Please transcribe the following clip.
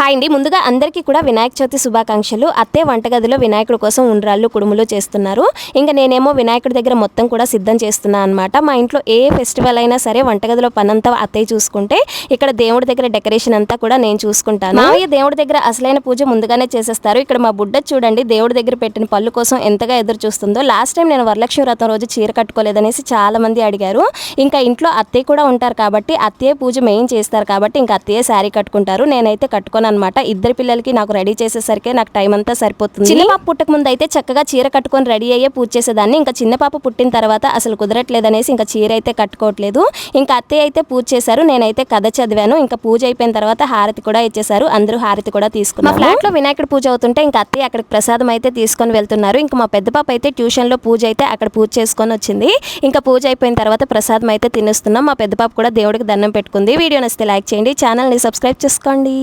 Hi అండి. ముందుగా అందరికీ కూడా వినాయక చవితి శుభాకాంక్షలు. అత్తే వంటగదిలో వినాయకుడి కోసం ఉండ్రాళ్ళు కుడుములు చేస్తున్నారు. ఇంకా నేనేమో వినాయకుడి దగ్గర మొత్తం కూడా సిద్ధం చేస్తున్నా అనమాట మా ఇంట్లో ఏ ఫెస్టివల్ అయినా సరే వంటగదిలో పనంతా అత్తయ్య చూసుకుంటే ఇక్కడ దేవుడి దగ్గర డెకరేషన్ అంతా కూడా నేను చూసుకుంటాను. మావయ్య దేవుడి దగ్గర అసలైన పూజ ముందుగానే చేసేస్తారు. ఇక్కడ మా బుడ్డ చూడండి దేవుడి దగ్గర పెట్టిన పళ్ళు కోసం ఎంతగా ఎదురు చూస్తుందో. లాస్ట్ టైం నేను వరలక్ష్మి వ్రతం రోజు చీర కట్టుకోలేదనేసి చాలా మంది అడిగారు. ఇంకా ఇంట్లో అత్తయ్య కూడా ఉంటారు కాబట్టి అత్తయ్య పూజ మెయిన్ చేస్తారు కాబట్టి ఇంకా అత్తయ్య శారీ కట్టుకుంటారు. నేనైతే కట్టుకోను అనమాట ఇద్దరు పిల్లలకి నాకు రెడీ చేసేసరికి నాకు టైం అంతా సరిపోతుంది. చిన్న పాప పుట్టక ముందు అయితే చక్కగా చీర కట్టుకొని రెడీ అయ్యే పూజ చేసేదాన్ని. ఇంకా చిన్న పాప పుట్టిన తర్వాత అసలు కుదరట్లేదనేసి ఇంకా చీర అయితే కట్టుకోవట్లేదు. ఇంకా అత్తయ్య అయితే పూజ చేశారు. నేనైతే కథ చదివాను. ఇంకా పూజ అయిపోయిన తర్వాత హారతి కూడా ఇచ్చేశారు. అందరూ హారతి కూడా తీసుకున్నారు. మా ఫ్లాట్లో వినాయకుడి పూజ అవుతుంటే ఇంకా అత్తయ్య అక్కడికి ప్రసాదం అయితే తీసుకొని వెళ్తున్నారు. ఇంకా మా పెద్ద పాప అయితే ట్యూషన్లో పూజ అయితే అక్కడ పూజ చేసుకొని వచ్చింది. ఇంకా పూజ అయిపోయిన తర్వాత ప్రసాదం అయితే తినేస్తున్నాం. మా పెద్ద పాప కూడా దేవుడికి దండం పెట్టుకుంది. వీడియో నచ్చితే లైక్ చేయండి. ఛానల్ని సబ్స్క్రైబ్ చేసుకోండి.